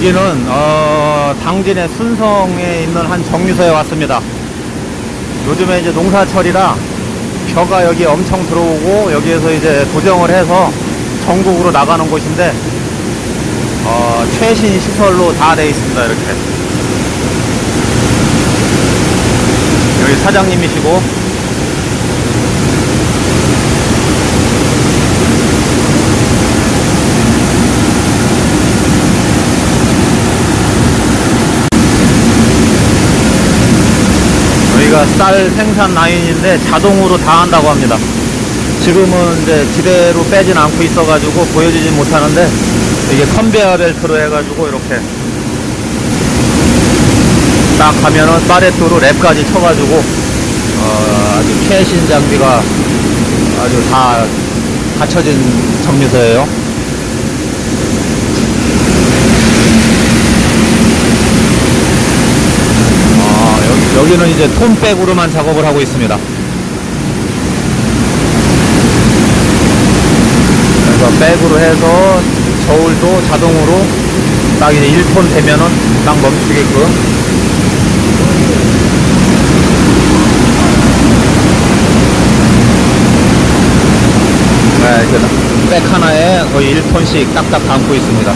여기는 어, 당진의 순성에 있는 한 정류소에 왔습니다. 요즘에 이제 농사철이라 벼가 여기 엄청 들어오고 여기에서 이제 도정을 해서 전국으로 나가는 곳인데 어, 최신 시설로 다 돼 있습니다. 이렇게 여기 사장님이시고 여기가 쌀 생산 라인인데 자동으로 다 한다고 합니다. 지금은 이제 지대로 빼진 않고 있어가지고 보여주진 못하는데 이게 컨베어 벨트로 해가지고 이렇게 딱 하면은 파레토로 랩까지 쳐가지고 어, 아주 최신 장비가 아주 다 갖춰진 정류소예요. 아, 여기, 여기는 이제 톤백으로만 작업을 하고 있습니다. 그래서 백으로 해서 저울도 자동으로 딱 이제 1톤 되면은 딱 멈추게끔. 네, 백 하나에 거의 1톤씩 딱딱 담고 있습니다.